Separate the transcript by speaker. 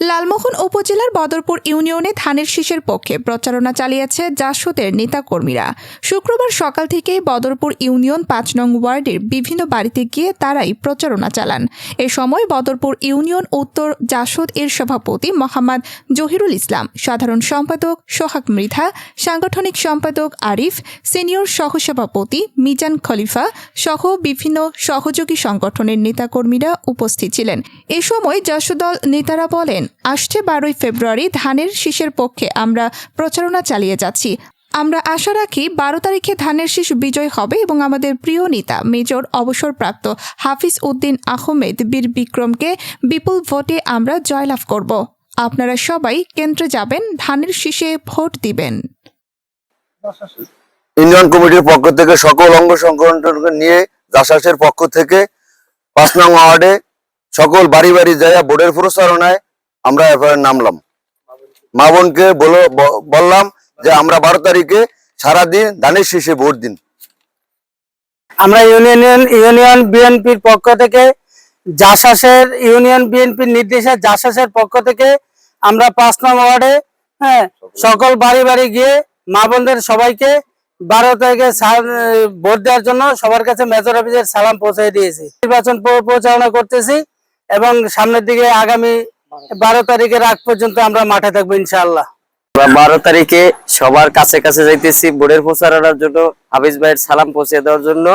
Speaker 1: লালমোহন উপজেলার বদরপুর ইউনিয়নে ধানের শীষের পক্ষে প্রচারণা চালিয়েছে জাসদের নেতাকর্মীরা। শুক্রবার সকাল থেকে বদরপুর ইউনিয়ন পাঁচ নং ওয়ার্ডের বিভিন্ন বাড়িতে গিয়ে তারাই প্রচারণা চালান। এ সময় বদরপুর ইউনিয়ন উত্তর জাসদ এর সভাপতি মোহাম্মদ জহিরুল ইসলাম, সাধারণ সম্পাদক সোহাগ মৃধা, সাংগঠনিক সম্পাদক আরিফ, সিনিয়র সহসভাপতি মিজান খলিফা সহ বিভিন্ন সহযোগী সংগঠনের নেতাকর্মীরা উপস্থিত ছিলেন। এ সময় যশোদল নেতারা বলেন আসছে বারোই ফেব্রুয়ারি, ধানের শীষের পক্ষে আমরা প্রচারণা চালিয়ে যাচ্ছি। আমরা আশা রাখি বারো তারিখে ধানের শীষ বিজয় হবে এবং আমাদের প্রিয় নেতা, মেজর, অবসরপ্রাপ্ত হাফিজ উদ্দিন আহমেদ বীর বিক্রমকে বিপুল ভোটে আমরা জয়লাভ করব। আপনারা সবাই কেন্দ্রে যাবেন, ধানের শীষে ভোট দিবেন।
Speaker 2: ইউনিয়ন কমিটির পক্ষ থেকে সকল অঙ্গ সংগঠনকে নিয়ে জাসাসের পক্ষ থেকে পাঁচ নং ওয়ার্ডে সকল বাড়ি বাড়ি যাইয়া বোর্ডের প্রচারণায় আমরা এবারে নামলাম। মা বোনকে বলো- বললাম যে আমরা বারো তারিখে সারাদিন ধানের শীষে ভোট দিন।
Speaker 3: আমরা ইউনিয়ন ইউনিয়ন বিএনপির পক্ষ থেকে জাসাসের, ইউনিয়ন বিএনপির নির্দেশে জাসাসের পক্ষ থেকে আমরা পাঁচ নম্বর ওয়ার্ডে হ্যাঁ সকল বাড়ি বাড়ি গিয়ে মা বোনদের সবাইকে বারো তারিখে ভোট দেওয়ার জন্য সবার কাছে মেজর অফিসের সালাম পৌঁছে দিয়েছি। নির্বাচন পরিচালনা করতেছি এবং সামনের দিকে আগামী বারো তারিখের আগ পর্যন্ত আমরা মাঠে থাকব, ইনশাআল্লাহ।
Speaker 4: বারো তারিখে সবার কাছে কাছে যাইতেছি বোর্ডের প্রচারণার জন্য, হাফিজ ভাইয়ের সালাম পৌঁছে দেওয়ার জন্য।